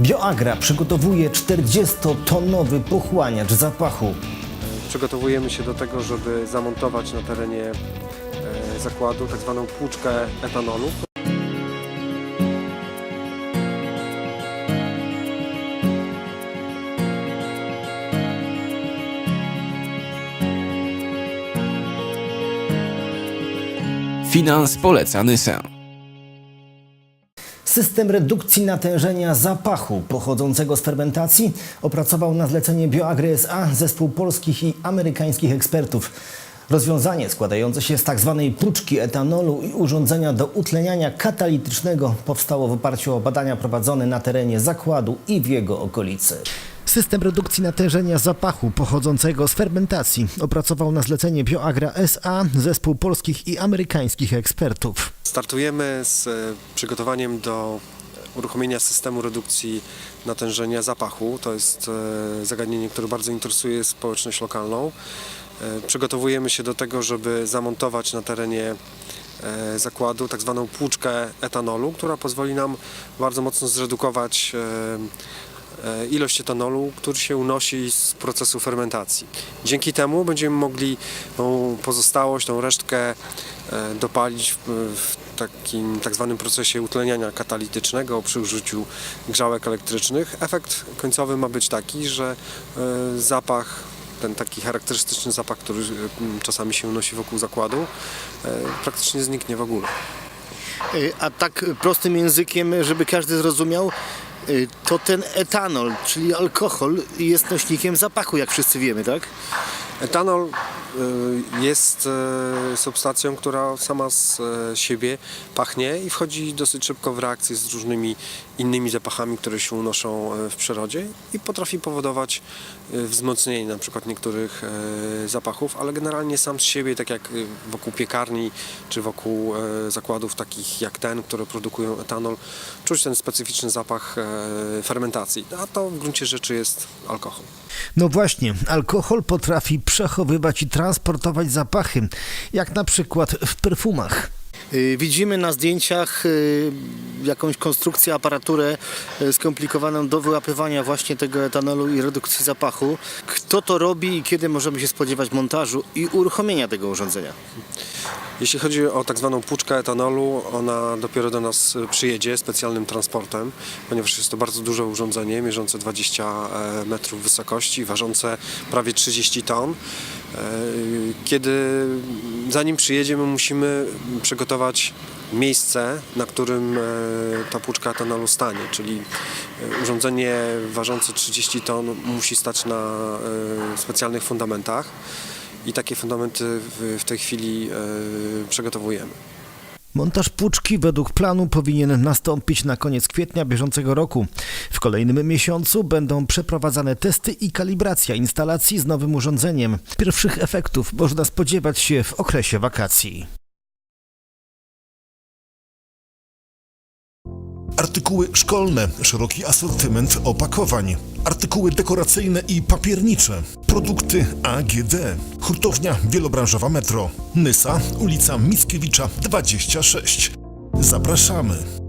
Bioagra przygotowuje 40-tonowy pochłaniacz zapachu. Przygotowujemy się do tego, żeby zamontować na terenie e, zakładu tak zwaną płuczkę etanolu. Finans poleca Nysę. System redukcji natężenia zapachu pochodzącego z fermentacji opracował na zlecenie Bioagry SA zespół polskich i amerykańskich ekspertów. Rozwiązanie składające się z tzw. puczki etanolu i urządzenia do utleniania katalitycznego powstało w oparciu o badania prowadzone na terenie zakładu i w jego okolicy. System redukcji natężenia zapachu pochodzącego z fermentacji opracował na zlecenie Bioagra SA zespół polskich i amerykańskich ekspertów. Startujemy z e, przygotowaniem do uruchomienia systemu redukcji natężenia zapachu. To jest e, zagadnienie, które bardzo interesuje społeczność lokalną. E, Przygotowujemy się do tego, żeby zamontować na terenie zakładu tak zwaną płuczkę etanolu, która pozwoli nam bardzo mocno zredukować ilość etanolu, który się unosi z procesu fermentacji. Dzięki temu będziemy mogli tą pozostałość, tą resztkę dopalić w takim tak zwanym procesie utleniania katalitycznego przy użyciu grzałek elektrycznych. Efekt końcowy ma być taki, że e, zapach ten taki charakterystyczny zapach, który e, czasami się unosi wokół zakładu, e, praktycznie zniknie w ogóle. A tak prostym językiem, żeby każdy zrozumiał, to ten etanol, czyli alkohol, jest nośnikiem zapachu, jak wszyscy wiemy, tak? Etanol jest y, substancją, która sama z y, siebie pachnie i wchodzi dosyć szybko w reakcję z różnymi innymi zapachami, które się unoszą y, w przyrodzie i potrafi powodować y, wzmocnienie na przykład niektórych y, zapachów, ale generalnie sam z siebie, tak jak y, wokół piekarni czy wokół y, zakładów takich jak ten, które produkują etanol, czuć ten specyficzny zapach y, fermentacji, a to w gruncie rzeczy jest alkohol. No właśnie, alkohol potrafi przechowywać i transportować zapachy, jak na przykład w perfumach. Y, Widzimy na zdjęciach y, jakąś konstrukcję, aparaturę y, skomplikowaną do wyłapywania właśnie tego etanolu i redukcji zapachu. Kto to robi i kiedy możemy się spodziewać montażu i uruchomienia tego urządzenia? Jeśli chodzi o tak zwaną puczkę etanolu, ona dopiero do nas przyjedzie specjalnym transportem, ponieważ jest to bardzo duże urządzenie, mierzące 20 e, metrów wysokości, ważące prawie 30 ton. E, Kiedy zanim przyjedzie, my musimy przygotować miejsce, na którym e, ta puczka etanolu stanie, czyli urządzenie ważące 30 ton musi stać na specjalnych fundamentach i takie fundamenty w, tej chwili e, przygotowujemy. Montaż puczki według planu powinien nastąpić na koniec kwietnia bieżącego roku. W kolejnym miesiącu będą przeprowadzane testy i kalibracja instalacji z nowym urządzeniem. Pierwszych efektów można spodziewać się w okresie wakacji. Artykuły szkolne, szeroki asortyment opakowań, artykuły dekoracyjne i papiernicze, produkty AGD, hurtownia wielobranżowa Metro, Nysa, ulica Mickiewicza 26. Zapraszamy.